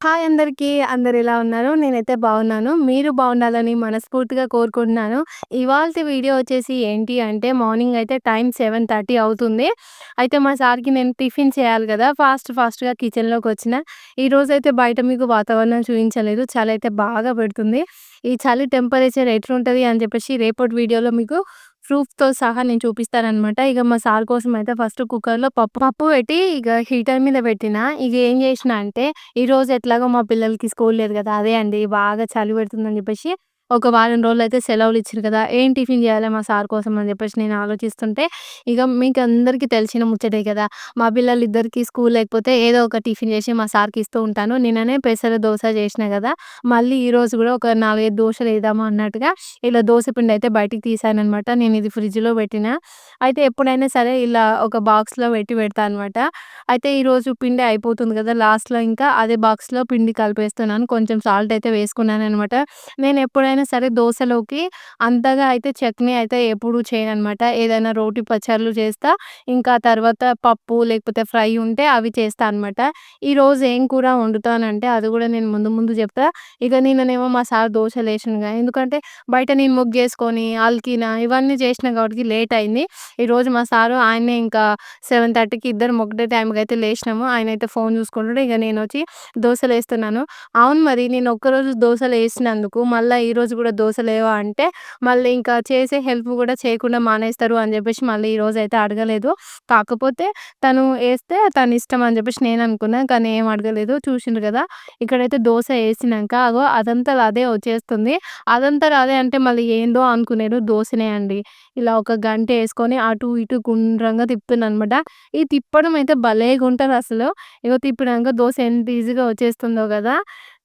Hi అందరికీ. అందరు ఎలా ఉన్నారు? నేనైతే బాగున్నాను. మీరు బాగుండాలని మనస్ఫూర్తిగా కోరుకుంటున్నాను. ఇవాళ వీడియో వచ్చేసి ఏంటి అంటే మార్నింగ్ అయితే టైం 7:30 అవుతుంది. అయితే మా సార్‌కి నేను టిఫిన్ చేయాలి కదా ఫాస్ట్ ఫాస్ట్‌గా కిచెన్లోకి వచ్చిన ఈరోజైతే బయట మీకు వాతావరణం చూపించలేదు చలి అయితే బాగా పెడుతుంది. ఈ చలి టెంపరేచర్ ఎట్లుంటుంది అని చెప్పేసి రేపటి వీడియోలో మీకు ప్రూఫ్‌తో సహా నేను చూపిస్తానమాట ఇక మా సార్ కోసం అయితే ఫస్ట్ కుక్కర్‌లో పప్పు పప్పు పెట్టి ఇక హీటర్ మీద పెట్టిన. ఇక ఏం చేసినా అంటే ఈరోజు ఎట్లాగో మా పిల్లలకి స్కూల్ లేదు కదా! అదే అండి బాగా చలి పెడుతుందని చెప్పేసి ఒక వారం రోజులు అయితే సెలవులు ఇచ్చారు కదా! ఏం టిఫిన్ చేయాలి మా సార్ కోసం అని చెప్పేసి నేను ఆలోచిస్తుంటే ఇక మీకు అందరికీ తెలిసిన ముచ్చటే కదా! మా పిల్లలు ఇద్దరికి స్కూల్ లేకపోతే ఏదో ఒక టిఫిన్ చేసి మా సార్‌కి ఇస్తూ ఉంటాను. నిన్ననే పెసర దోశ చేసినా కదా! మళ్ళీ ఈరోజు కూడా ఒక నాలుగైదు దోశలు వేద్దాము అన్నట్టుగా ఇలా దోస పిండి అయితే బయటికి తీశాననమాట. నేను ఇది ఫ్రిడ్జ్‌లో పెట్టిన. అయితే ఎప్పుడైనా సరే ఇలా ఒక బాక్స్‌లో పెట్టి పెడతా అనమాట. అయితే ఈరోజు పిండి అయిపోతుంది కదా! లాస్ట్‌లో ఇంకా అదే బాక్స్‌లో పిండి కలిపేస్తున్నాను. కొంచెం సాల్ట్ అయితే వేసుకున్నాననమాట. నేను ఎప్పుడైనా సరే దోశలోకి అంతగా అయితే చట్నీ అయితే ఎప్పుడు చేయను అనమాట ఏదైనా రోటి పచ్చళ్ళు చేస్తా. ఇంకా తర్వాత పప్పు లేకపోతే ఫ్రై ఉంటే అవి చేస్తా అనమాట. ఈరోజు ఏం కూర వండుతానంటే అది కూడా నేను ముందు ముందు చెప్తా. ఇక నేననేమో మా సార్ దోసలేసిండుగా ఎందుకంటే బయట నేను ముగ్గు చేసుకొని అల్కిన ఇవన్నీ చేసినా కాబట్టి లేట్ అయింది. ఈరోజు మా సారు ఆయనే ఇంకా సెవెన్ థర్టీకి ఇద్దరు ఒకటే టైంకి అయితే లేచినాము ఆయన అయితే ఫోన్ చూసుకుంటాడు ఇక నేను వచ్చి దోశలు వేస్తున్నాను అవును మరి నేను ఒక్కరోజు దోసలేసినందుకు మళ్ళీ ఈరోజు కూడా దోశ లేవా అంటే మళ్ళీ ఇంకా చేసే హెల్ప్ కూడా చేయకుండా మానేస్తారు అని చెప్పేసి మళ్ళీ ఈరోజైతే అడగలేదు. కాకపోతే తను వేస్తే తను ఇష్టం అని చెప్పేసి నేను అనుకున్నా. కానీ ఏం అడగలేదు. చూసిండ్రు కదా! ఇక్కడైతే దోశ వేసినాక అగో అదంతా అదే వచ్చేస్తుంది. అదంతా అదే అంటే మళ్ళీ ఏందో అనుకునేరు దోశనే అండి. ఇలా ఒక గంట వేసుకొని అటు ఇటు గుండ్రంగా తిప్పుతున్నా అనమాట. ఈ తిప్పడం అయితే భలేగుంటదసలు. ఇగో తిప్పినాక దోశ ఎంత ఈజీగా వచ్చేస్తుందో కదా!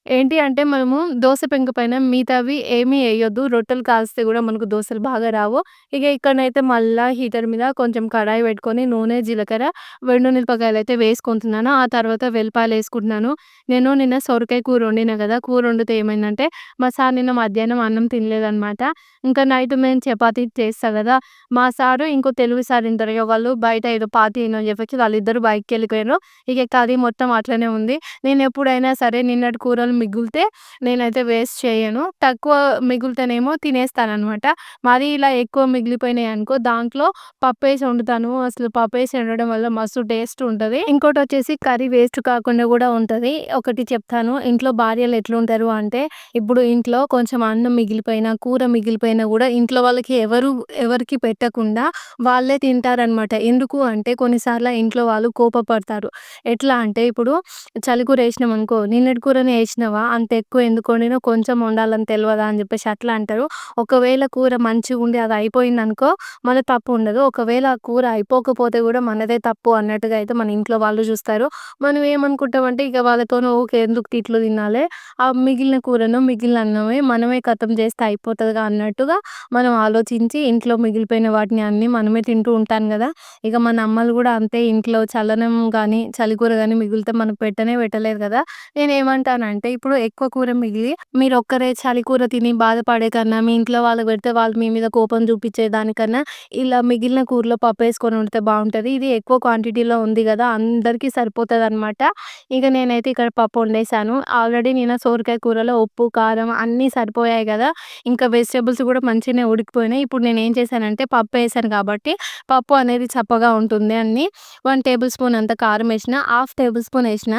ఏంటి అంటే మనము దోస పెంక పైన మిగతావి ఏమీ వేయొద్దు రొట్టెలు కాలిస్తే కూడా మనకు దోశలు బాగా రావు. ఇక ఇక్కడనైతే మళ్ళా హీటర్ మీద కొంచెం కడాయి పెట్టుకొని నూనె, జీలకర్ర, వెండు మిరపకాయలు అయితే వేసుకుంటున్నాను. ఆ తర్వాత వెల్లిపాయలేసుకుంటున్నాను. నేను నిన్న సొరకాయ కూర వండినా కదా! కూర వండితే ఏమైందంటే మా సార్ నిన్న మధ్యాహ్నం అన్నం తినలేదనమాట. ఇంకా నైట్ మేము చపాతీ చేస్తా కదా! మా సారు ఇంకో తెలుగు సార్ ఇంటారు ఇగ వాళ్ళు బయట ఏదో పార్టీ అని చెప్పేసి బయటకు వెళ్ళిపోయారు ఇక కర్రీ మొత్తం అట్లనే ఉంది. నేను ఎప్పుడైనా సరే నిన్నటి కూరలు మిగులితే నేనైతే వేస్ట్ చేయను. తక్కువ మిగులుతేనేమో తినేస్తాననమాట. మరి ఇలా ఎక్కువ మిగిలిపోయినాయి అనుకో దాంట్లో పప్పేసి వండుతాను. అసలు పప్పేసి వండడం వల్ల మస్తు టేస్ట్ ఉంటుంది ఇంకోటి వచ్చేసి కర్రీ వేస్ట్ కాకుండా కూడా ఉంటుంది ఒకటి చెప్తాను. ఇంట్లో భార్యలు ఎట్లుంటారు అంటే ఇప్పుడు ఇంట్లో కొంచెం అన్నం మిగిలిపోయినా, కూర మిగిలిపోయినా కూడా ఇంట్లో వాళ్ళకి ఎవరు ఎవరికి పెట్టకుండా వాళ్ళే తింటారనమాట. ఎందుకు అంటే కొన్నిసార్లు ఇంట్లో వాళ్ళు కోపపడతారు. ఎట్లా అంటే ఇప్పుడు చలికూర వేసినాం అనుకో నిన్నటి కూరనే ఏసినావా అంత ఎక్కువ ఎందుకు వండినో కొంచెం వండాలని తెలియదా అని చెప్పేసి అట్లా అంటారు. ఒకవేళ కూర మంచిగా ఉండి అది అయిపోయిందనుకో మన తప్పు ఉండదు. ఒకవేళ ఆ కూర అయిపోకపోతే కూడా మనదే తప్పు అన్నట్టుగా అయితే మన ఇంట్లో వాళ్ళు చూస్తారు. మనం ఏమనుకుంటామంటే ఇక వాళ్ళతోనో ఊకే ఎందుకు తిట్లు తినాలి ఆ మిగిలిన కూరను, మిగిలిన అన్నమే మనమే ఖతం చేస్తే అయిపోతుందిగా అన్నట్టుగా మనం ఆలోచించి ఇంట్లో మిగిలిపోయిన వాటిని అన్నీ మనమే తింటూ ఉంటాం కదా! ఇక మన అమ్మలు కూడా అంతే ఇంట్లో చలనం కానీ చలికూర కానీ మిగిలితే మనకు పెట్టనే పెట్టలేదు కదా! నేను ఏమంటానంటే ఇప్పుడు ఎక్కువ కూర మిగిలి మీరు ఒక్కరే చలికూర తిని బాధపడే కన్నా, మీ ఇంట్లో వాళ్ళు పెడితే వాళ్ళు మీ మీద కోపం చూపించే దానికన్నా ఇలా మిగిలిన కూరలో పప్పు వేసుకొని ఉంటే బాగుంటుంది ఇది ఎక్కువ క్వాంటిటీలో ఉంది కదా! అందరికీ సరిపోతదనమాట. ఇక నేనైతే ఇక్కడ పప్పు వండేసాను. ఆల్రెడీ నేను సోరకాయ కూరలో ఉప్పు, కారం అన్నీ సరిపోయాయి కదా! ఇంకా వెజిటేబుల్స్ కూడా మంచిగానే ఉడికిపోయినాయి. ఇప్పుడు నేను ఏం చేశానంటే పప్పు వేసాను కాబట్టి పప్పు అనేది చప్పగా ఉంటుంది అని వన్ టేబుల్ స్పూన్ అంత కారం వేసిన హాఫ్ టేబుల్ స్పూన్ వేసిన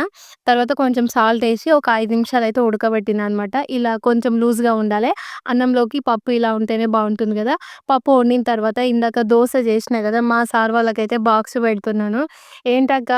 తర్వాత కొంచెం సాల్ట్ వేసి ఒక ఐదు నిమిషాలు అయితే ఉడకబెట్టిన అనమాట. ఇలా కొంచెం లూజ్‌గా ఉండాలి అన్నంలోకి పప్పు ఇలా ఉంటేనే బాగుంటుంది కదా! పప్పు వండిన తర్వాత ఇందాక దోశ చేసినా కదా! మా సార్ వాళ్ళకైతే బాక్స్ పెడుతున్నాను. ఏంటక్క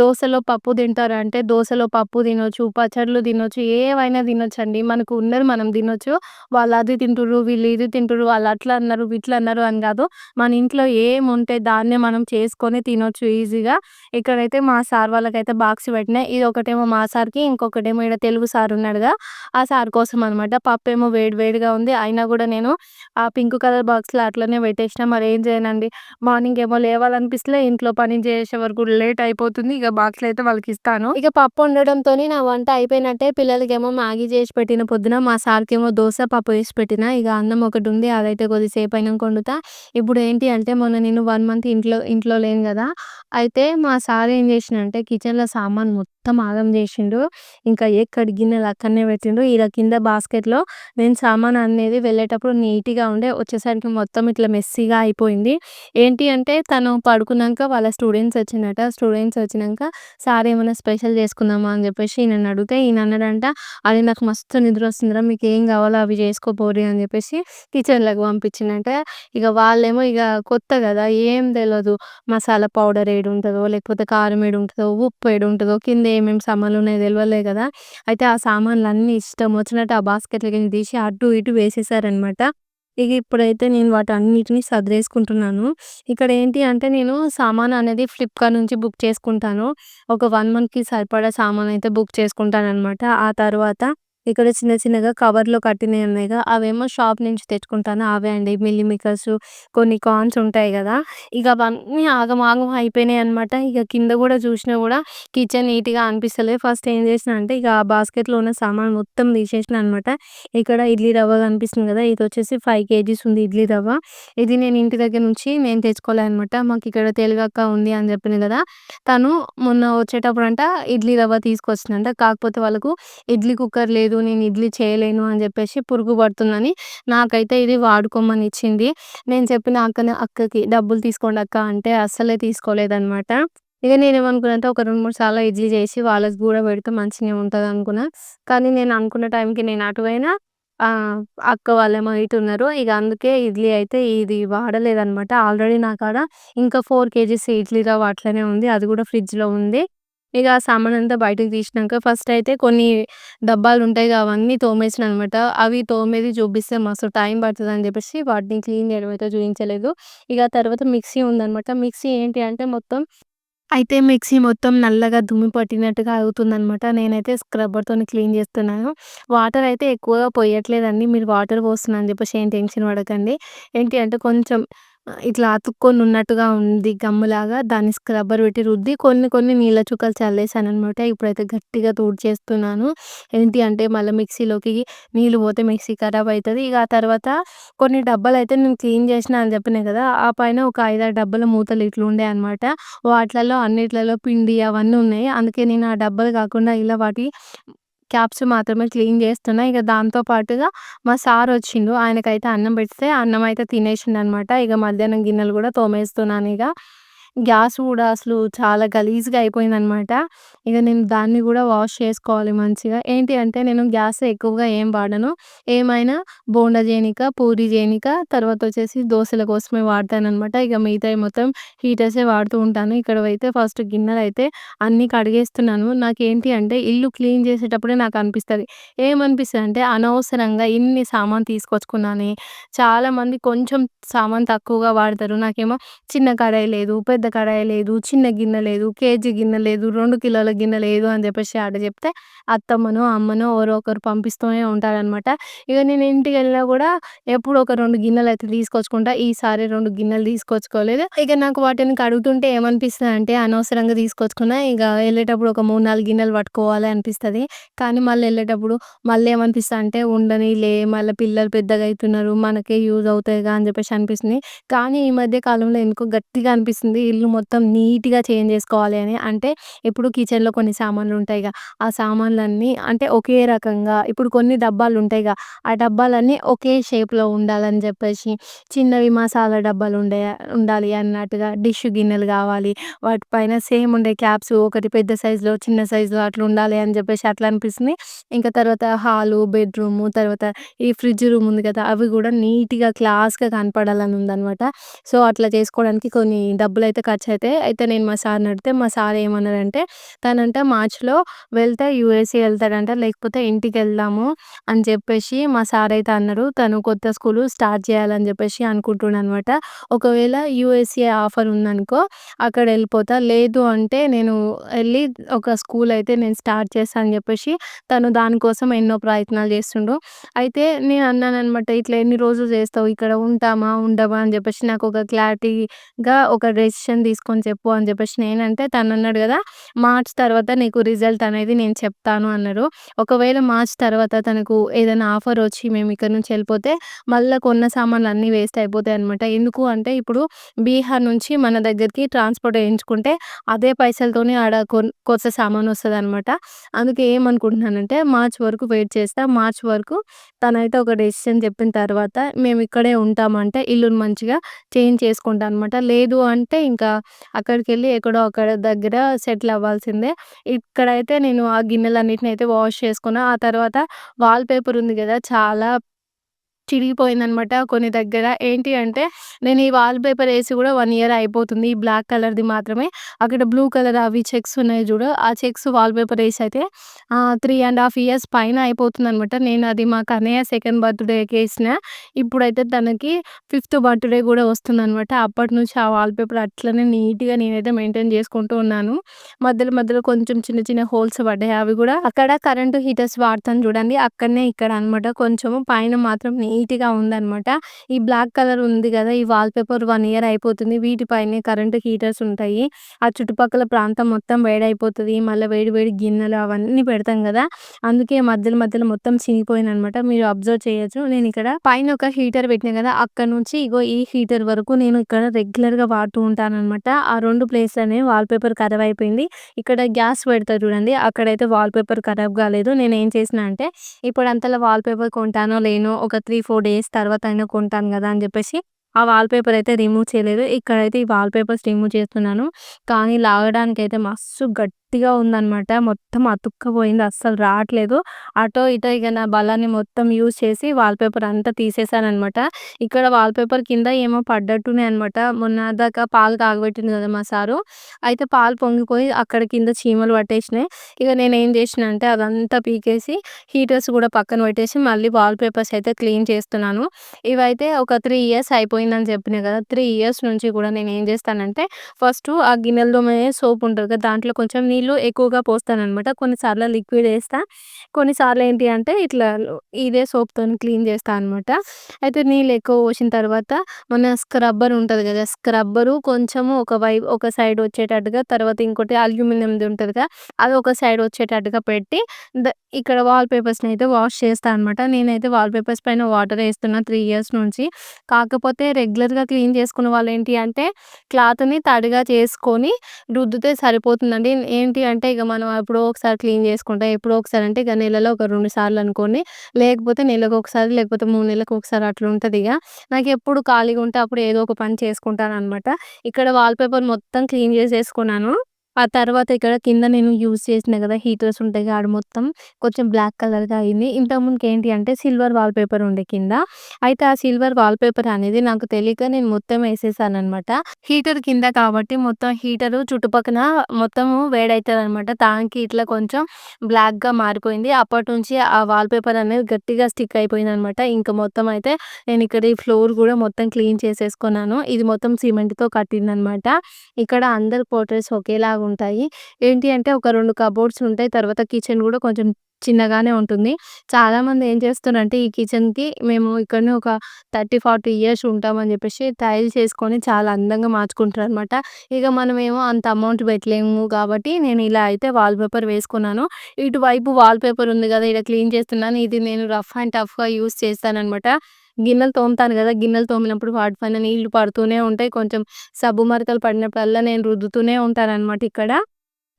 దోశలో పప్పు తింటారు అంటే దోశలో పప్పు తినొచ్చు, పచ్చళ్ళు తినొచ్చు, ఏవైనా తినొచ్చండి. మనకు ఉన్నది మనం తినొచ్చు. వాళ్ళు అది తింటుర్రు, వీళ్ళు ఇది తింటుర్రు, వాళ్ళు అట్లా అన్నారు, ఇట్లా అన్నారు అని కాదు. మన ఇంట్లో ఏముంటే దాన్నే మనం చేసుకొని తినొచ్చు ఈజీగా. ఇక్కడైతే మా సార్ వాళ్ళకైతే బాక్స్ పెట్టినా. ఇది ఒకటేమో మా సార్‌కి, ఇంకొకటేమో ఈడ తెలుగు సార్ ఉన్నాడుగా ఆ సార్ కోసం అనమాట పప్పు ఏమో వేడి వేడిగా ఉంది. అయినా కూడా నేను ఆ పింక్ కలర్ బాక్స్లో అట్లనే పెట్టేసిన. మరి ఏం చేయనండి? మార్నింగ్ ఏమో లేవాలనిపిస్తే ఇంట్లో పని చేసే వరకు లేట్ అయిపోతుంది. ఇక బాక్స్లో అయితే వాళ్ళకి ఇస్తాను. ఇక పప్పు ఉండడంతో నా వంట అయిపోయినట్టే పిల్లలకేమో మ్యాగీ చేసి పెట్టిన పొద్దున మా సార్కి ఏమో దోశ పప్పు వేసి పెట్టిన. ఇక అన్నం ఒకటి ఉంది. అదైతే కొద్దిసేపు అయినా వండుతా. ఇప్పుడు ఏంటి అంటే మొన్న నేను వన్ మంత్ ఇంట్లో ఇంట్లో లేను కదా. అయితే మా సార్ ఏం చేసిండంటే కిచెన్‌లో సామాన్ మొత్తం ఆగం చేసిండు. ఇంకా ఎక్కడి గిన్నెలు అక్కడనే పెట్టిండు. ఇలా కింద బాస్కెట్‌లో నేను సామాన్ అనేది వెళ్ళేటప్పుడు నీట్‌గా ఉండే వచ్చేసరికి మొత్తం ఇట్లా మెస్సీగా అయిపోయింది. ఏంటి అంటే తను పడుకున్నాక వాళ్ళ స్టూడెంట్స్ వచ్చిందట. స్టూడెంట్స్ వచ్చినాక సార్ ఏమైనా స్పెషల్ చేసుకుందామా అని చెప్పేసి ఈయన అడిగితే ఈయన అన్నాడంట అది నాకు మస్తు నిద్ర వస్తుందిరా మీకు ఏం కావాలో అవి చేసుకోపోరి అని చెప్పేసి కిచెన్‌లోకి పంపించిండంట. ఇక వాళ్ళేమో ఇక కొత్త కదా ఏం తెలియదు మసాలా పౌడర్ ఏడు ఉంటుందో లేకపోతే కారం ఏడు ఉంటుందో ఉప్పు ఏడు ఉంటుందో కింద ఏమేమి సామాన్లున్నాయో తెలియలేదు కదా! అయితే అయితే ఆ సామాన్లన్నీ ఇష్టం వచ్చినట్టు ఆ బాస్కెట్లకి తీసి అటు ఇటు వేసేసారనమాట. ఇక ఇప్పుడైతే నేను వాటన్నిటిని సర్దేసుకుంటున్నాను. ఇక్కడ ఏంటి అంటే నేను సామాన్ అనేది ఫ్లిప్‌కార్ట్ నుంచి బుక్ చేసుకుంటాను. ఒక వన్ మంత్‌కి సరిపడా సామానయితే బుక్ చేసుకుంటాననమాట. ఆ తర్వాత ఇక్కడ చిన్న చిన్నగా కవర్‌లో కట్టినవి ఉన్నాయిగా అవేమో షాప్ నుంచి తెచ్చుకుంటాను. అవే అండి మిల్లీమేకర్స్ కొన్ని కార్న్స్ ఉంటాయి కదా! ఇక అవన్నీ ఆగమాగం అయిపోయినాయనమాట. ఇక కింద కూడా చూసినా కూడా కిచెన్ నీట్‌గా అనిపిస్తలేదు. ఫస్ట్ ఏం చేసినా అంటే ఇక ఆ బాస్కెట్‌లో ఉన్న సామాను మొత్తం తీసేసినా అనమాట. ఇక్కడ ఇడ్లీ రవ్వ కనిపిస్తుంది కదా! ఇది వచ్చేసి ఫైవ్ కేజీస్ ఉంది ఇడ్లీ రవ్వ. ఇది నేను ఇంటి దగ్గర నుంచి నేను తెచ్చుకోలే అనమాట. ఇక్కడ తెలుగక్క ఉంది అని చెప్పిన కదా! తను మొన్న వచ్చేటప్పుడు అంట ఇడ్లీ రవ్వ తీసుకొచ్చిందంట. కాకపోతే వాళ్ళకు ఇడ్లీ కుక్కర్ లేదు. నేను ఇడ్లీ చేయలేను అని చెప్పేసి పురుగు పడుతుందని నాకైతే ఇది వాడుకోమని ఇచ్చింది. నేను చెప్పిన అక్కని అక్కకి డబ్బులు తీసుకోండి అక్క అంటే అస్సలే తీసుకోలేదనమాట. ఇక నేను అంటే ఒక 2, 3 సార్లు ఇడ్లీ చేసి వాళ్ళకి కూడా పెడితే మంచిగా ఉంటుంది అనుకున్నా కానీ నేను అనుకున్న టైంకి నేను అటువైనా అక్క వాళ్ళేమో ఇటు ఉన్నారు. ఇక అందుకే ఇడ్లీ అయితే ఇది వాడలేదనమాట. ఆల్రెడీ నా కాడ ఇంకా ఫోర్ కేజీస్ ఇడ్లీ రవ్వ అట్లనే ఉంది. అది కూడా ఫ్రిడ్జ్‌లో ఉంది. ఇక ఆ సామానంతా బయటకు తీసినాక ఫస్ట్ అయితే కొన్ని డబ్బాలు ఉంటాయి అవన్నీ తోమేసినా అనమాట. అవి తోమేది చూపిస్తే మస్తు టైం పడతదని చెప్పేసి వాటిని క్లీన్ చేయడం అయితే చూపించలేదు ఇక తర్వాత మిక్సీ ఉందనమాట. మిక్సీ ఏంటి అంటే మొత్తం అయితే మిక్సీ మొత్తం నల్లగా దుమ్మి పట్టినట్టుగా అవుతుందనమాట. నేనైతే స్క్రబ్బర్తో క్లీన్ చేస్తున్నాను. వాటర్ అయితే ఎక్కువగా పోయట్లేదండి మీరు వాటర్ పోస్తున్నా అని చెప్పేసి ఏం టెన్షన్ పడకండి. ఏంటి అంటే కొంచెం ఇట్లా అతుక్కొని ఉన్నట్టుగా ఉంది గమ్ములాగా. దాన్ని స్క్రబ్బర్ పెట్టి రుద్ది కొన్ని కొన్ని నీళ్ళ చుక్కలు చల్లేసాను అనమాట ఇప్పుడైతే గట్టిగా తుడిచేస్తున్నాను. ఏంటి అంటే మళ్ళీ మిక్సీలోకి నీళ్ళు పోతే మిక్సీ ఖరాబ్ అవుతుంది ఇక ఆ తర్వాత కొన్ని డబ్బాలైతే నేను క్లీన్ చేసినా అని చెప్పినాయి కదా! ఆ పైన ఒక 5, 6 డబ్బాల మూతలు ఇట్లుండే అనమాట. వాటిలలో అన్నిట్లలో పిండి అవన్నీ ఉన్నాయి. అందుకే నేను ఆ డబ్బాలు కాకుండా ఇలా వాటి క్యాప్స్ మాత్రమే క్లీన్ చేస్తున్నా. ఇక దాంతో పాటుగా మా సార్ వచ్చిండు. ఆయనకైతే అన్నం పెడితే అన్నం అయితే తినేసిండు అనమాట ఇక మధ్యాహ్నం గిన్నెలు కూడా తోమేస్తున్నాను ఇక గ్యాస్ కూడా అసలు చాలా గలీజ్‌గా అయిపోయిందనమాట. ఇక నేను దాన్ని కూడా వాష్ చేసుకోవాలి మంచిగా. ఏంటి అంటే నేను గ్యాస్ ఎక్కువగా ఏం వాడను. ఏమైనా బోండా చేయనిక పూరి చేయనిక తర్వాత వచ్చేసి దోసల కోసమే వాడతానమాట ఇక మిగతావి మొత్తం హీటర్సే వాడుతూ ఉంటాను. ఇక్కడ అయితే ఫస్ట్ గిన్నెలైతే అన్నీ కడిగేస్తున్నాను. నాకేంటి అంటే ఇల్లు క్లీన్ చేసేటప్పుడే నాకు అనిపిస్తుంది ఏమనిపిస్తుంది అంటే అనవసరంగా ఇన్ని సామాను తీసుకొచ్చుకున్నానే. చాలామంది కొంచెం సామాను తక్కువగా వాడతారు. నాకేమో చిన్న కడాయి లేదు, పెద్ద పెద్ద కడాయి లేదు, చిన్న గిన్నె లేదు, కేజీ గిన్నె లేదు, రెండు కిలోల గిన్నె లేదు అని చెప్పేసి ఆడ చెప్తే అత్తమ్మనో, అమ్మనో ఎవరో ఒకరు పంపిస్తూనే ఉంటారనమాట. ఇక నేను ఇంటికి వెళ్ళినా కూడా ఎప్పుడు ఒక రెండు గిన్నెలు అయితే తీసుకొచ్చుకుంటా. ఈసారి రెండు గిన్నెలు తీసుకొచ్చుకోలేదు. ఇక నాకు వాటిని కడుగుతుంటే ఏమనిపిస్తుంది అంటే అనవసరంగా తీసుకొచ్చుకున్నా. ఇక వెళ్ళేటప్పుడు ఒక 3, 4 గిన్నెలు పట్టుకోవాలి అనిపిస్తుంది కానీ మళ్ళీ వెళ్ళేటప్పుడు మళ్ళీ ఏమనిపిస్తుంది అంటే ఉండని లే మళ్ళీ పిల్లలు పెద్దగా అవుతున్నారు మనకే యూజ్ అవుతాయిగా అని చెప్పేసి అనిపిస్తుంది. కానీ ఈ మధ్య కాలంలో ఎందుకో గట్టిగా అనిపిస్తుంది. ఇల్లు మొత్తం నీట్‌గా చేంజ్ చేసుకోవాలి అని. అంటే ఇప్పుడు కిచెన్‌లో కొన్ని సామాన్లు ఉంటాయిగా. ఆ సామాన్లన్నీ అంటే ఒకే రకంగా ఇప్పుడు కొన్ని డబ్బాలు ఉంటాయిగా ఆ డబ్బాలన్నీ ఒకే షేప్‌లో ఉండాలని చెప్పేసి చిన్నవి మసాలా డబ్బాలు ఉండే ఉండాలి అన్నట్టుగా డిష్ గిన్నెలు కావాలి. వాటి పైన సేమ్ ఉండే క్యాప్స్ ఒకటి పెద్ద సైజులో, చిన్న సైజులో అట్లా ఉండాలి అని చెప్పేసి అట్లా అనిపిస్తుంది. ఇంకా తర్వాత హాలు, బెడ్‌రూము, తర్వాత ఈ ఫ్రిడ్జ్ రూమ్ ఉంది కదా! అవి కూడా నీట్‌గా క్లాస్‌గా కనపడాలని ఉందనమాట. సో, అట్లా చేసుకోవడానికి కొన్ని డబ్బులు అయితే ఖర్చయితే అయితే నేను మా సార్‌ని అడిగితే మా సార్ ఏమన్నారంటే తనంట మార్చ్‌లో వెళ్తే యూఎస్‌ఏ వెళ్తాడంట లేకపోతే ఇంటికి వెళ్దాము అని చెప్పేసి మా సార్ అయితే అన్నారు. తను కొత్త స్కూలు స్టార్ట్ చేయాలని చెప్పేసి అనుకుంటుండనమాట. ఒకవేళ యూఎస్‌ఏ ఆఫర్ ఉందనుకో అక్కడ వెళ్ళిపోతా లేదు అంటే నేను వెళ్ళి ఒక స్కూల్ అయితే నేను స్టార్ట్ చేస్తాను అని చెప్పేసి తను దానికోసం ఎన్నో ప్రయత్నాలు చేస్తుండు. అయితే నేను అన్నాననమాట. ఇట్లా ఎన్ని రోజులు చేస్తావు? ఇక్కడ ఉంటామా? ఉండమా? అని చెప్పేసి నాకు ఒక క్లారిటీగా ఒక డెసిషన్ తీసుకొని చెప్పు అని చెప్పేసి నేనంటే తనన్నాడు కదా! మార్చ్ తర్వాత నీకు రిజల్ట్ అనేది నేను చెప్తాను అన్నారు. ఒకవేళ మార్చ్ తర్వాత తనకు ఏదైనా ఆఫర్ వచ్చి మేము ఇక్కడి నుంచి వెళ్ళిపోతే మళ్ళా కొన్న సామాన్లు అన్నీ వేస్ట్ అయిపోతాయి అనమాట ఎందుకు అంటే ఇప్పుడు బీహార్ నుంచి మన దగ్గరికి ట్రాన్స్‌పోర్ట్ వేయించుకుంటే అదే పైసలతోనే ఆడ కొన్ సామాన్ సామాను అనమాట అందుకే ఏమనుకుంటున్నానంటే మార్చ్ వరకు వెయిట్ చేస్తా. మార్చ్ వరకు తనైతే ఒక డెసిషన్ చెప్పిన తర్వాత మేము ఇక్కడే ఉంటామంటే ఇల్లుని మంచిగా చేంజ్ చేసుకుంటాం అనమాట. లేదు అంటే ఇంకా అక్కడికెళ్ళి ఎక్కడో అక్కడ దగ్గర సెటిల్ అవ్వాల్సిందే. ఇక్కడైతే నేను ఆ గిన్నెలన్నిటిని అయితే వాష్ చేసుకున్న ఆ తర్వాత వాల్ పేపర్ ఉంది కదా! చాలా చిరిగిపోయిందనమాట కొన్ని దగ్గర. ఏంటి అంటే నేను ఈ వాల్ పేపర్ వేసి కూడా వన్ ఇయర్ అయిపోతుంది. ఈ బ్లాక్ కలర్‌ది మాత్రమే. అక్కడ బ్లూ కలర్ అవి చెక్స్ ఉన్నాయి చూడు. ఆ చెక్స్ వాల్ పేపర్ ఏసి అయితే త్రీ అండ్ హాఫ్ ఇయర్స్ పైన అయిపోతుంది అనమాట నేను అది మా కన్నయ్య సెకండ్ బర్త్‌డేకి వేసిన ఇప్పుడైతే తనకి ఫిఫ్త్ బర్త్‌డే కూడా వస్తుందనమాట. అప్పటినుంచి ఆ వాల్ పేపర్ అట్లనే నీట్‌గా నేనైతే మెయింటైన్ చేసుకుంటూ ఉన్నాను. మధ్యలో మధ్యలో కొంచెం చిన్న చిన్న హోల్స్ పడ్డాయి. అవి కూడా అక్కడ కరెంటు హీటర్స్ వాడతాను చూడండి. అక్కడనే ఇక్కడ అనమాట. కొంచెము పైన మాత్రం నీ నీట్‌గా ఉందనమాట. ఈ బ్లాక్ కలర్ ఉంది కదా! ఈ వాల్ పేపర్ వన్ ఇయర్ అయిపోతుంది. వీటిపైనే కరెంట్ హీటర్స్ ఉంటాయి. ఆ చుట్టుపక్కల ప్రాంతం మొత్తం వేడైపోతుంది మళ్ళీ వేడి వేడి గిన్నెలు అవన్నీ పెడతాం కదా! అందుకే మధ్యలో మధ్యలో మొత్తం చినిగిపోయింది అనమాట మీరు అబ్జర్వ్ చేయొచ్చు. నేను ఇక్కడ పైన ఒక హీటర్ పెట్టినా కదా! అక్కడ నుంచి ఇగో ఈ హీటర్ వరకు నేను ఇక్కడ రెగ్యులర్‌గా వాడుతూ ఉంటాననమాట. ఆ 2 ప్లేస్‌లోనే వాల్ పేపర్ ఖరాబ్ అయిపోయింది. ఇక్కడ గ్యాస్ పెడతారు చూడండి. అక్కడైతే వాల్ పేపర్ ఖరాబ్ కాలేదు. నేను ఏం చేసినా అంటే ఇప్పుడు అంతలా వాల్ పేపర్ కొంటానో లేనో ఒక త్రీ ఫోర్ డేస్ తర్వాత అయినా కొంటాను కదా! అని చెప్పేసి ఆ వాల్ పేపర్ అయితే రిమూవ్ చేయలేదు. ఇక్కడైతే ఈ వాల్ పేపర్స్ రిమూవ్ చేస్తున్నాను. కానీ లాగడానికి అయితే మస్తు గట్టి గట్టిగా ఉందనమాట. మొత్తం అతుక్కపోయింది. అస్సలు రావట్లేదు. అటో ఇటో ఇక నా బలాన్ని మొత్తం యూజ్ చేసి వాల్ పేపర్ అంతా తీసేసాననమాట. ఇక్కడ వాల్ పేపర్ కింద ఏమో పడ్డట్టున్నాయి అనమాట. మొన్న దాకా పాలు కాగబెట్టిండు కదా మా సారు. అయితే పాలు పొంగిపోయి అక్కడ కింద చీమలు పట్టేసినాయి. ఇక నేను ఏం చేసిన అంటే అదంతా పీకేసి హీటర్స్ కూడా పక్కన పెట్టేసి మళ్ళీ వాల్ పేపర్స్ అయితే క్లీన్ చేస్తున్నాను. ఇవైతే ఒక త్రీ ఇయర్స్ అయిపోయిందని చెప్పిన కదా! త్రీ ఇయర్స్ నుంచి కూడా నేను ఏం చేస్తానంటే ఫస్ట్ ఆ గిన్నెలు సోప్ ఉంటుంది కదా! దాంట్లో కొంచెం నీళ్ళు ఎక్కువగా పోస్తాననమాట. కొన్నిసార్లు లిక్విడ్ వేస్తా కొన్నిసార్లు ఏంటి అంటే ఇట్లా ఇదే సోప్తో క్లీన్ చేస్తా అనమాట. అయితే నీళ్ళు ఎక్కువ పోసిన తర్వాత మన స్క్రబ్బర్ ఉంటుంది కదా! స్క్రబ్బరు కొంచెము ఒక వై ఒక సైడ్ వచ్చేటట్టుగా తర్వాత ఇంకోటి అల్యూమినియంది ఉంటుంది కదా అది ఒక సైడ్ వచ్చేటట్టుగా పెట్టి ఇక్కడ వాల్ పేపర్స్‌ని అయితే వాష్ చేస్తాను అనమాట. నేనైతే వాల్ పేపర్స్ పైన వాటర్ వేస్తున్నా త్రీ ఇయర్స్ నుంచి. కాకపోతే రెగ్యులర్‌గా క్లీన్ చేసుకున్న వాళ్ళు ఏంటి అంటే క్లాత్‌ని తడిగా చేసుకొని రుద్దితే సరిపోతుందండి. ఏంటి అంటే ఇక మనం ఎప్పుడో ఒకసారి క్లీన్ చేసుకుంటాం. ఎప్పుడో ఒకసారి అంటే ఇక నెలలో ఒక రెండు సార్లు అనుకోండి. లేకపోతే నెలకొకసారి లేకపోతే మూడు నెలలకు ఒకసారి అట్లా ఉంటుంది ఇక నాకు ఎప్పుడు ఖాళీగా ఉంటే అప్పుడు ఏదో ఒక పని చేసుకుంటాను అనమాట ఇక్కడ వాల్ పేపర్ మొత్తం క్లీన్ చేసేసుకున్నాను. ఆ తర్వాత ఇక్కడ కింద నేను యూజ్ చేసిన కదా! హీటర్స్ ఉంటాయి ఆడ మొత్తం కొంచెం బ్లాక్ కలర్‌గా అయింది. ఇంతకుముందుకి ఏంటి అంటే సిల్వర్ వాల్ పేపర్ ఉండే కింద. అయితే ఆ సిల్వర్ వాల్ పేపర్ అనేది నాకు తెలియక నేను మొత్తం వేసేసాను అనమాట హీటర్ కింద కాబట్టి మొత్తం హీటర్ చుట్టుపక్కల మొత్తం మొత్తము అనమాట దానికి ఇట్లా కొంచెం బ్లాక్‌గా మారిపోయింది. అప్పటినుంచి ఆ వాల్ పేపర్ అనేది గట్టిగా స్టిక్ అయిపోయింది అనమాట ఇంకా మొత్తం అయితే నేను ఇక్కడ ఈ ఫ్లోర్ కూడా మొత్తం క్లీన్ చేసేసుకున్నాను. ఇది మొత్తం సిమెంట్‌తో కట్టిందనమాట. ఇక్కడ అందరి పోర్ట్రెయిట్స్ ఒకేలాగా ఉంటాయి. ఏంటి అంటే ఒక రెండు కబోర్డ్స్ ఉంటాయి. తర్వాత కిచెన్ కూడా కొంచెం చిన్నగానే ఉంటుంది. చాలామంది ఏం చేస్తున్నారంటే ఈ కిచెన్‌కి మేము ఇక్కడనే ఒక 30, 40 ఇయర్స్ ఉంటామని చెప్పేసి టైల్స్ వేసుకొని చాలా అందంగా మార్చుకుంటారు అనమాట ఇక మనమేమో అంత అమౌంట్ పెట్టలేము కాబట్టి నేను ఇలా అయితే వాల్ పేపర్ వేసుకున్నాను. ఇటువైపు వాల్ పేపర్ ఉంది కదా! ఇలా క్లీన్ చేస్తున్నాను. ఇది నేను రఫ్ అండ్ టఫ్‌గా యూస్ చేస్తాను అనమాట గిన్నెలు తోముతాను కదా! గిన్నెలు తోమినప్పుడు వాటి పైన నీళ్ళు పడుతూనే ఉంటాయి. కొంచెం సబ్బు మరకలు పడినప్పుడల్లా నేను రుద్దుతూనే ఉంటాననమాట ఇక్కడ.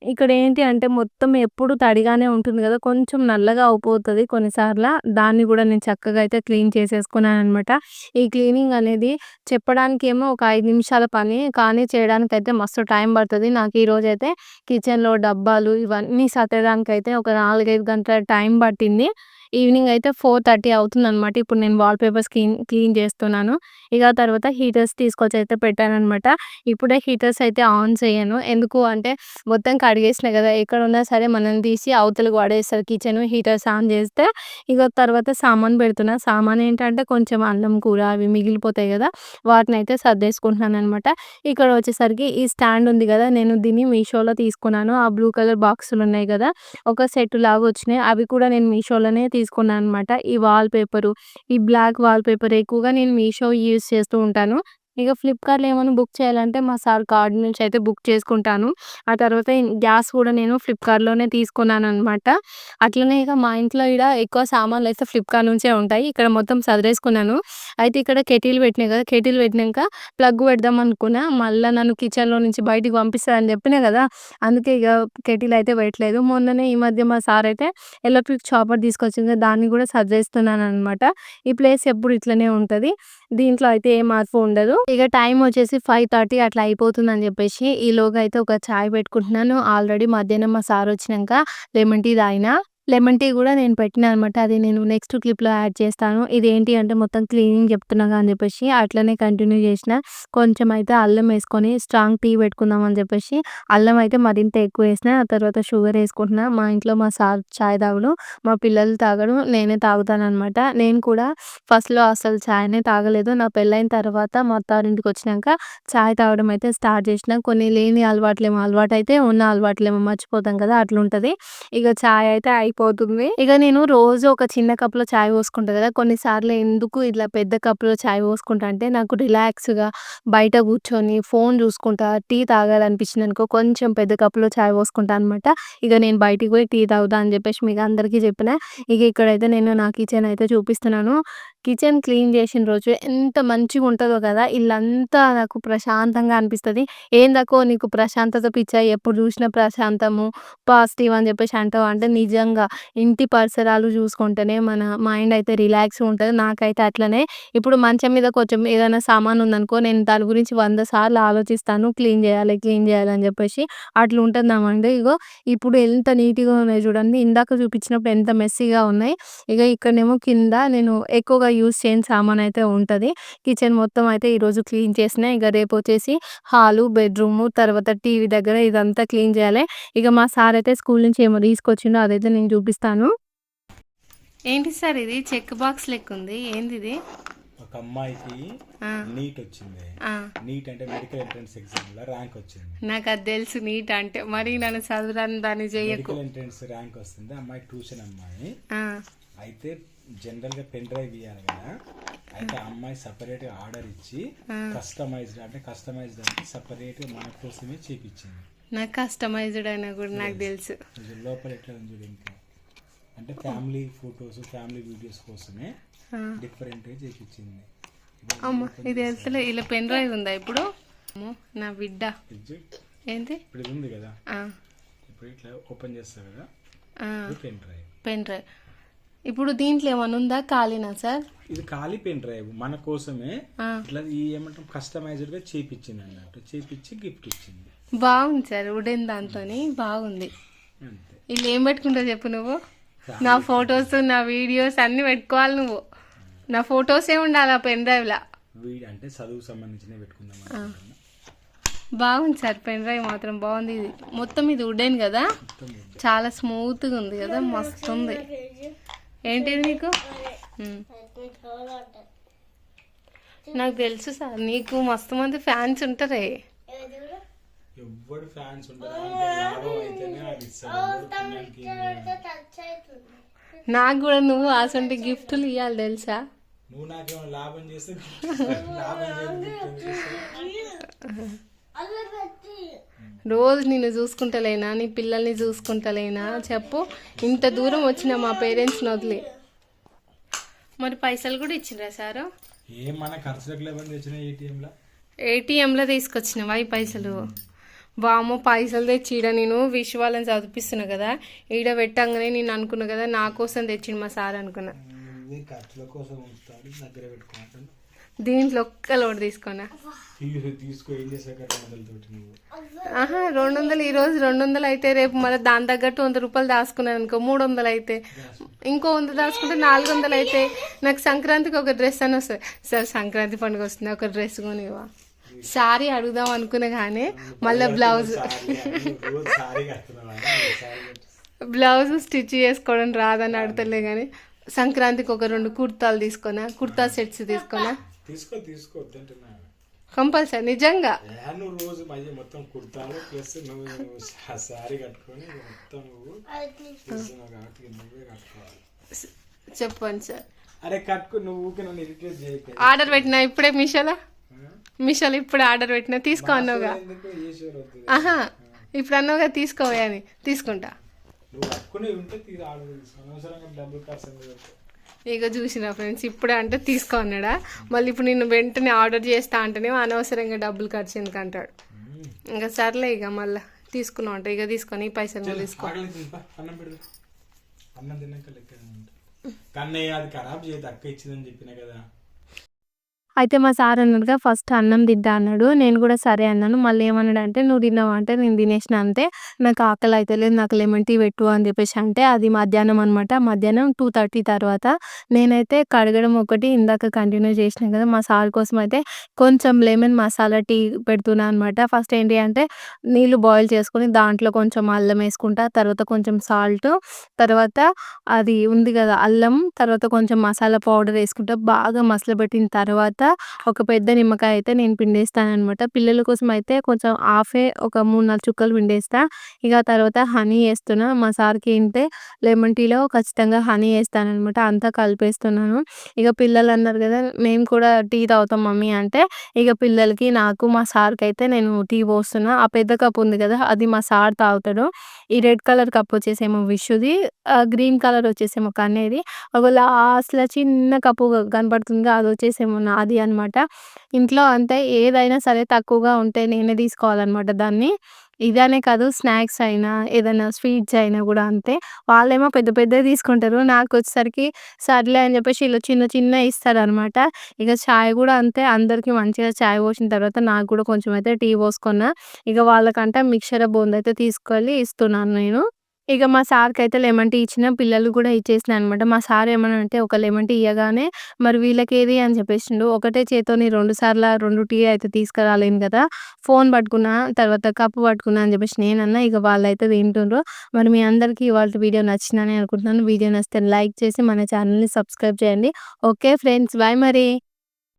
ఇక్కడ ఏంటి అంటే మొత్తం ఎప్పుడు తడిగానే ఉంటుంది కదా! కొంచెం నల్లగా అయిపోతుంది కొన్నిసార్లు దాన్ని కూడా నేను చక్కగా అయితే క్లీన్ చేసేసుకున్నాను అనమాట ఈ క్లీనింగ్ అనేది చెప్పడానికి ఏమో ఒక ఐదు నిమిషాల పని. కానీ చేయడానికైతే మస్తు టైం పడుతుంది నాకు ఈరోజైతే కిచెన్‌లో డబ్బాలు ఇవన్నీ సర్దడానికైతే ఒక 4, 5 గంటల టైం పట్టింది. ఈవినింగ్ అయితే 4:30 అవుతుందనమాట. ఇప్పుడు నేను వాల్ పేపర్స్ క్లీన్ క్లీన్ చేస్తున్నాను. ఇక తర్వాత హీటర్స్ తీసుకొచ్చి అయితే పెట్టానమాట ఇప్పుడే హీటర్స్ అయితే ఆన్ చేయను. ఎందుకు అంటే మొత్తం కడిగేసినా కదా! ఎక్కడున్నా సరే మనం తీసి అవతలకు వాడేస్తారు కిచెన్ హీటర్స్ ఆన్ చేస్తే ఇక తర్వాత సామాను పెడుతున్నా. సామాన్ ఏంటంటే కొంచెం అన్నం, కూర అవి మిగిలిపోతాయి కదా! వాటిని అయితే సర్దేసుకుంటున్నాను అనమాట ఇక్కడ వచ్చేసరికి ఈ స్టాండ్ ఉంది కదా! నేను దీన్ని మీషోలో తీసుకున్నాను. ఆ బ్లూ కలర్ బాక్సులు ఉన్నాయి కదా! ఒక సెట్ లాగా వచ్చినాయి. అవి కూడా నేను మీషోలోనే తీసుకున్నాను అనమాట. ఈ వాల్ పేపరు, ఈ బ్లాక్ వాల్ పేపర్ ఎక్కువగా నేను మీషో యూస్ చేస్తూ ఉంటాను. ఇక ఫ్లిప్‌కార్ట్‌లో ఏమైనా బుక్ చేయాలంటే మా సార్ కార్డ్ నుంచి అయితే బుక్ చేసుకుంటాను. ఆ తర్వాత గ్యాస్ కూడా నేను ఫ్లిప్‌కార్ట్‌లోనే తీసుకున్నాను అనమాట అట్లనే ఇక మా ఇంట్లో ఈడ ఎక్కువ సామాన్లు అయితే ఫ్లిప్‌కార్ట్ నుంచే ఉంటాయి. ఇక్కడ మొత్తం సదరేసుకున్నాను అయితే ఇక్కడ కెటిల్ పెట్టినాయి కదా! కెటిల్ పెట్టినాక ప్లగ్ పెడదాం అనుకున్నా. మళ్ళీ నన్ను కిచెన్‌లో నుంచి బయటికి పంపిస్తారని చెప్పినా కదా! అందుకే ఇక కెటిల్ అయితే పెట్టలేదు. మొన్ననే ఈ మధ్య మా సార్ అయితే ఎలక్ట్రిక్ చాపర్ తీసుకొచ్చింది దాన్ని కూడా సర్దేస్తున్నాననమాట. ఈ ప్లేస్ ఎప్పుడు ఇట్లనే ఉంటుంది దీంట్లో అయితే ఏ మార్పు ఉండదు. ఇక టైం వచ్చేసి 5:30 అట్లా అయిపోతుంది అని చెప్పేసి ఈలోగా అయితే ఒక చాయ్ పెట్టుకుంటున్నాను. ఆల్రెడీ మధ్యాహ్నం మా సార్ వచ్చినాక లెమన్ టీ తాగిన లెమన్ టీ కూడా నేను పెట్టినా అనమాట. అది నేను నెక్స్ట్ క్లిప్‌లో యాడ్ చేస్తాను. ఇదేంటి అంటే మొత్తం క్లీనింగ్ చెప్తున్నాగా అని చెప్పేసి అట్లనే కంటిన్యూ చేసిన. కొంచెం అయితే అల్లం వేసుకొని స్ట్రాంగ్ టీ పెట్టుకుందాం అని చెప్పేసి అల్లం అయితే మరింత ఎక్కువ వేసిన. ఆ తర్వాత షుగర్ వేసుకుంటున్నా. మా ఇంట్లో మా సార్ చాయ్ తాగడం మా పిల్లలు తాగడం నేనే తాగుతాను అనమాట నేను కూడా ఫస్ట్‌లో అసలు చాయ్‌నే తాగలేదు. నా పెళ్ళైన తర్వాత మా అత్తారింటికి వచ్చినాక చాయ్ తాగడం అయితే స్టార్ట్ చేసిన. కొన్ని లేని అలవాట్లేమో అయితే ఉన్న అలవాట్లేమో మర్చిపోతాం కదా! అట్లుంటుంది ఇక చాయ్ అయితే అయిపోతుంది. ఇక నేను రోజు ఒక చిన్న కప్‌లో చాయ్ పోసుకుంటా కదా! కొన్నిసార్లు ఎందుకు ఇట్లా పెద్ద కప్‌లో చాయ్ పోసుకుంటా అంటే నాకు రిలాక్స్‌గా బయట కూర్చొని ఫోన్ చూసుకుంటా టీ తాగాలనిపించింది అనుకో కొంచెం పెద్ద కప్‌లో చాయ్ పోసుకుంటా అనమాట. ఇక నేను బయటికి పోయి టీ తాగుతా అని చెప్పేసి మీకు అందరికీ చెప్పిన. ఇక ఇక్కడైతే నేను నా కిచెన్ అయితే చూపిస్తున్నాను. కిచెన్ క్లీన్ చేసిన రోజు ఎంత మంచిగా ఉంటుందో కదా! ఇల్లంతా నాకు ప్రశాంతంగా అనిపిస్తుంది ఏందకో నీకు ప్రశాంతత పిచ్చా? ఎప్పుడు చూసినా ప్రశాంతము, పాజిటివ్ అని చెప్పేసి అంటావు అంటే నిజంగా ఇంటి పరిసరాలు చూసుకుంటేనే మన మైండ్ అయితే రిలాక్స్‌గా ఉంటుంది నాకైతే అట్లనే. ఇప్పుడు మంచం మీద కొంచెం ఏదైనా సామాను ఉందనుకో నేను దాని గురించి వంద సార్లు ఆలోచిస్తాను. క్లీన్ చేయాలి, క్లీన్ చేయాలి అని చెప్పేసి అట్లా ఉంటుంది మైండ్. ఇగో ఇప్పుడు ఎంత నీట్‌గా ఉన్నాయి చూడండి. ఇందాక చూపించినప్పుడు ఎంత మెస్సీగా ఉన్నాయి. ఇక ఇక్కడనేమో కింద నేను ఎక్కువగా యూజ్ చేయని సామాన్ అయితే ఉంటుంది కిచెన్ మొత్తం అయితే ఈరోజు క్లీన్ చేసిన. ఇక రేపు వచ్చేసి హాలు, బెడ్‌రూము తర్వాత టీవీ దగ్గర ఇదంతా క్లీన్ చేయాలి. ఇక మా సార్ అయితే స్కూల్ నుంచి ఏమో తీసుకొచ్చిండో అదైతే నేను చూపిస్తాను. ఏంటి సార్ ఇది చెక్ బాక్స్ లెక్కుంది. ఏందిది? ఒక అమ్మాయికి! నీట్ వచ్చింది ఆ! నీట్ అంటే మెడికల్ ఎంట్రన్స్ ఎగ్జామ్లో ర్యాంక్ వచ్చింది నాకు అది తెలుసు నీట్ అంటే. మరి నన్ను చదువురాని దాన్ని చెయ్యకు. మెడికల్ ఎంట్రన్స్ ర్యాంక్ వస్తుంది అమ్మాయి ట్యూషన్ అమ్మాయి ఆ! అయితే జనరల్గా పెన్ డ్రైవ్ ఇవ్వాలి కదా అయితే ఆ అమ్మాయి సపరేట్గా ఆర్డర్ ఇచ్చి కస్టమైజ్డ్ అంటే కస్టమైజ్డ్ అంటే సపరేట్ మన కోసమే చేపించింది నాకు కస్టమైజ్డ్ అయినా కూడా నాకు తెలుసు. ఇది లోపల ఎట్లా ఉంది చూడు ఇంకా అంటే ఫ్యామిలీ ఫొటోస్ ఫ్యామిలీ వీడియోస్ కోసమే! డిఫరెంట్ చేపించింది అమ్మ ఇది తెలుసులే ఇలా పెన్ డ్రైవ్ ఉందా ఇప్పుడు? అమ్మో నా బిడ్డ. ఏంటి? ఇప్పుడు ఇది ఉంది కదా! ఇప్పుడు ఇట్లా ఓపెన్ చేస్తారు కదా పెన్ డ్రైవ్ పెన్ డ్రైవ్. ఇప్పుడు దీంట్లో ఏమైనా ఉందా ఖాళీనా సార్? ఇది ఖాళీ పెన్ డ్రైవ్ మన కోసమే! ఇట్లా ఈ ఏమంటాం కస్టమైజ్డ్గా చేపించింది అన్నట్టు చేపించి గిఫ్ట్ ఇచ్చింది బాగుంది సార్ వుడెన్ దాంతోని బాగుంది. అంతే ఇలా ఏం పెట్టుకుంటావు చెప్పు నువ్వు? నా ఫొటోస్ నా వీడియోస్ అన్ని పెట్టుకోవాలి నువ్వు. నా ఫొటోసే ఉండాలి ఆ పెన్ డ్రైవ్‌లా. వీడి అంటే చదువు సంబంధించిన పెట్టుకుందాం. బాగుంది సార్ పెన్ డ్రైవ్ మాత్రం బాగుంది ఇది. మొత్తం ఇది వుడెన్ కదా? చాలా స్మూత్‌గా ఉంది కదా మస్తు ఉంది. ఏంటిది నీకు? నాకు తెలుసు సార్ నీకు మస్తు మంది ఫ్యాన్స్ ఉంటారే. ఎవ్వడు ఫ్యాన్స్ లాభం అయితేనే అది? నాకు కూడా నువ్వు అసంటి గిఫ్ట్లు ఇవ్వాలి తెలుసా? నువ్వు నాకేమో లాభం చేస్తే రోజు నిన్ను చూసుకుంటలేనా? నీ పిల్లల్ని చూసుకుంటలేనా? చెప్పు. ఇంత దూరం వచ్చిన మా పేరెంట్స్ని వదిలి. మరి పైసలు కూడా ఇచ్చిరా సారు? ఏం మన ఖర్చులకు లేవని తెచ్చిన ఏటీఎంలో? ఏటీఎంలో తీసుకొచ్చినవా ఈ పైసలు? వామో పైసలు తెచ్చి ఈడ నేను విష్ వాళ్ళని చదివిస్తున్నా కదా. ఈడ పెట్టంగానే నేను అనుకున్నా కదా నా కోసం తెచ్చిండు మా సార్ అనుకున్నా. దీంట్లో ఒక్క లోడ్ తీసుకున్నా ఆహా రెండు వందలు ఈ రోజు రెండు వందలు అయితే రేపు మళ్ళీ దాని తగ్గట్టు వంద రూపాయలు దాచుకున్నాను అనుకో మూడు వందలు అయితే. ఇంకో వంద దాచుకుంటే నాలుగు వందలు అయితే. నాకు సంక్రాంతికి ఒక డ్రెస్ అని వస్తుంది. సార్ సంక్రాంతి పండుగ వస్తుంది ఒక డ్రెస్ కొనివా సారీ అడుగుదాం అనుకున్నా కానీ మళ్ళీ బ్లౌజ్. బ్లౌజ్ స్టిచ్ చేసుకోవడం రాదని అడతలే కానీ సంక్రాంతికి ఒక రెండు కుర్తాలు తీసుకున్నా కుర్తా సెట్స్ తీసుకున్నా. తీసుకో తీసుకో వద్దంటున్నా. కంపల్సరీ నిజంగా. నువ్వు రోజు మొత్తం కుర్తాలు ప్లస్ నువ్వు కట్టుకొని మొత్తం నువ్వు చేస్తున్నావు కాబట్టి ఇక నువ్వే కట్టుకోవాలి. చెప్పండి సార్. అరే కట్టుకో నువ్వు ఊకే నన్ను ఇరిటేట్ చేయక. ఆర్డర్ పెట్టినా ఇప్పుడే మీషోలో? మీషోలో ఇప్పుడు ఆర్డర్ పెట్టినా తీసుకో అన్నావుగా. ఆహా ఇప్పుడు అన్నావుగా తీసుకోవే అని తీసుకుంటా? ఇక చూసిన ఫ్రెండ్స్ ఇప్పుడే అంటే తీసుకో అన్నాడా? మళ్ళీ ఇప్పుడు నేను వెంటనే ఆర్డర్ చేస్తా అంటేనే అనవసరంగా డబ్బులు ఖర్చు ఎందుకు అంటాడు. ఇంకా సర్లే ఇక మళ్ళీ తీసుకున్నావు అంటే ఇక తీసుకొని పైసలు తీసుకో. అన్నం తిన్నాక లెక్క కన్నయ్య అది ఖరాబ్ చేయదు అక్క ఇచ్చిందని చెప్పిన కదా. అయితే మా సార్ అన్నాడుగా ఫస్ట్ అన్నం తింటా అన్నాడు. నేను కూడా సరే అన్నాను. మళ్ళీ ఏమన్నాడు అంటే నువ్వు తిన్నావు? అంటే నేను తినేసిన అంతే. నాకు ఆకలి అయితే లేదు నాకు లెమన్ టీ పెట్టు అని చెప్పేసి అంటే అది మధ్యాహ్నం అనమాట మధ్యాహ్నం టూ థర్టీ తర్వాత నేనైతే కడగడం ఒకటి ఇందాక కంటిన్యూ చేసిన కదా మా సార్ కోసం అయితే కొంచెం లెమన్ మసాలా టీ పెడుతున్నా అనమాట ఫస్ట్ ఏంటి అంటే నీళ్ళు బాయిల్ చేసుకొని దాంట్లో కొంచెం అల్లం వేసుకుంటా తర్వాత కొంచెం సాల్ట్ తర్వాత అది ఉంది కదా అల్లం తర్వాత కొంచెం మసాలా పౌడర్ వేసుకుంటా బాగా మసలబెట్టిన తర్వాత ఒక పెద్ద నిమ్మకాయ అయితే నేను పిండేస్తాననమాట పిల్లల కోసం అయితే కొంచెం హాఫే ఒక మూడు నాలుగు చుక్కలు పిండేస్తా. ఇక తర్వాత హనీ వేస్తున్నా. మా సార్కి ఏంటంటే లెమన్ టీలో ఖచ్చితంగా హనీ వేస్తాను అనమాట అంతా కలిపేస్తున్నాను. ఇక పిల్లలు అన్నారు కదా మేము కూడా టీ తాగుతాం మమ్మీ అంటే ఇక పిల్లలకి నాకు మా సార్కి అయితే నేను టీ పోస్తున్నా. ఆ పెద్ద కప్ ఉంది కదా అది మా సార్ తాగుతాడు. ఈ రెడ్ కలర్ కప్ వచ్చేసేమో విషుది గ్రీన్ కలర్ వచ్చేసేమో కన్నేది ఒక లాస్ట్లో చిన్న కప్పు కనపడుతుంది అది వచ్చేసేమో అది అనమాట ఇంట్లో అంతే ఏదైనా సరే తక్కువగా ఉంటే నేనే తీసుకోవాలన్నమాట దాన్ని. ఇదనే కాదు స్నాక్స్ అయినా ఏదైనా స్వీట్స్ అయినా కూడా అంతే. వాళ్ళేమో పెద్ద పెద్దవి తీసుకుంటారు. నాకు వచ్చేసరికి సర్లే అని చెప్పేసి ఇలా చిన్న చిన్న ఇస్తారు అనమాట ఇక చాయ్ కూడా అంతే. అందరికీ మంచిగా చాయ్ పోసిన తర్వాత నాకు కూడా కొంచెం అయితే టీ పోసుకున్నా. ఇక వాళ్ళకంటే మిక్చర్ బోంది అయితే తీసుకెళ్ళి ఇస్తున్నాను నేను. ఇక మా సార్కి అయితే లెమన్ టీ ఇచ్చిన పిల్లలు కూడా ఇచ్చేసిన అనమాట మా సార్ ఏమన్నా అంటే ఒక లెమన్ టీ ఇవ్వగానే మరి వీళ్ళకి ఏది? అని చెప్పేసిండు. ఒకటే చేతిని రెండు సార్లు రెండు టీ అయితే తీసుకురాలేను కదా ఫోన్ పట్టుకున్నా తర్వాత కప్పు పట్టుకున్నా అని చెప్పేసి నేనన్నా ఇక వాళ్ళైతే తింటుండ్రు. మరి మీ అందరికీ ఇవాళ వీడియో నచ్చిందని అనుకుంటున్నాను. వీడియో నచ్చితే లైక్ చేసి మన ఛానల్ని సబ్స్క్రైబ్ చేయండి. ఓకే ఫ్రెండ్స్ బాయ్ మరి.